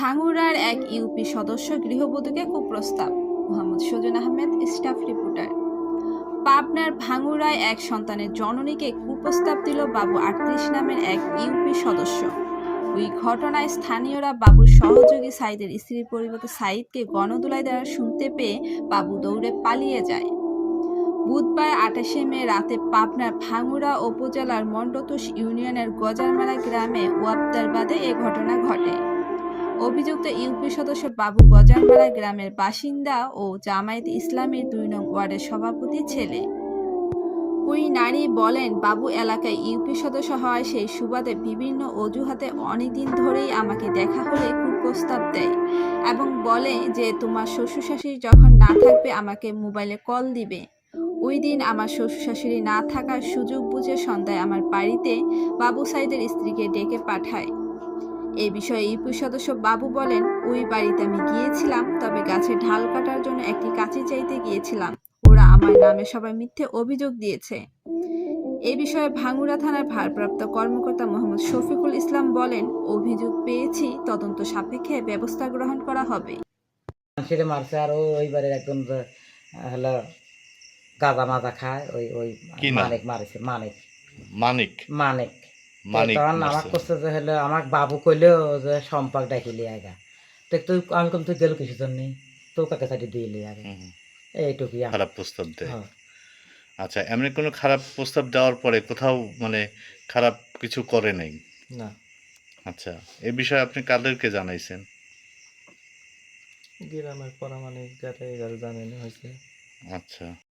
ভাঙুরার এক ইউপি সদস্য গৃহবধূকে কুপ্রস্তাব। Mohammad Sujan Ahmed, staff reporter. পাবনার ভাঙুরায় এক সন্তানের জননীকে কুপ্রস্তাব দিল বাবু আটত্রিশ নামের এক ইউপি সদস্য। ওই ঘটনায় স্থানীয়রা বাবুর সহযোগী সাইদের স্ত্রীর পরিবর্তে সাইদকে গণদোলায় দ্বারা শুনতে পেয়ে বাবু দৌড়ে পালিয়ে যায়। বুধবার আঠাশে মে রাতে পাবনার ভাঙুড়া উপজেলার মন্ডতোষ ইউনিয়নের গজারমারা গ্রামে ওয়াবদারবাদে এ ঘটনা ঘটে। অভিযুক্ত ইউপি সদস্য বাবু গজারমারা গ্রামের বাসিন্দা ও জামায়াত ইসলামের দুই নং ওয়ার্ডের সভাপতি ছেলে। ওই নারী বলেন, বাবু এলাকায় ইউপি সদস্য হওয়ায় সেই সুবাদে বিভিন্ন অজুহাতে অনেকদিন ধরেই আমাকে দেখা হলে প্রস্তাব দেয় এবং বলে যে তোমার শ্বশুর শাশুড়ি যখন না থাকবে আমাকে মোবাইলে কল দিবে। ওই দিন আমার শ্বশুর শাশুড়ি না থাকার সুযোগ বুঝে সন্ধ্যায় আমার বাড়িতে বাবু সাইদের স্ত্রীকে ডেকে পাঠায়। এ বিষয়ে ইউপি সদস্য বাবু বলেন ওই বাড়িতে আমি গিয়েছিলাম তবে গাছে ঢাল কাটার জন্য একটি কাঁচি চাইতে গিয়েছিলাম। ওরা আমার নামে সবাই মিথ্যে অভিযোগ দিয়েছে। এ বিষয়ে ভাঙ্গুড়া থানার ভারপ্রাপ্ত কর্মকর্তা মোহাম্মদ শফিকুল ইসলাম বলেন অভিযোগ পেয়েছি তদন্ত সাপেক্ষে ব্যবস্থা গ্রহণ করা হবে। সেটা মারছে আর ওই বাড়ির একজন হলো গাঁজা মাজা খায় ওই ওই মানিক মারিছে মানিক। মানিক? মানিক। মানিক তখন আমাক মারছে। করছে যে হলো আমাক বাবু কইলেও যে সম্পাক ডাকিলি আগে তো তুই আমি কম তুই গেল কিছু জন্য? তো কাকে সাইডে দিলি আগে। এইটুকুই খারাপ প্রস্তাব দেয় হ্যাঁ। আচ্ছা এমনি কোনো খারাপ প্রস্তাব দেওয়ার পরে কোথাও মানে খারাপ কিছু করে নাই? না। আচ্ছা এ বিষয়ে আপনি কাদেরকে জানাইছেন? গ্রামের পরামানিক যারা এগারো হয়েছে। আচ্ছা।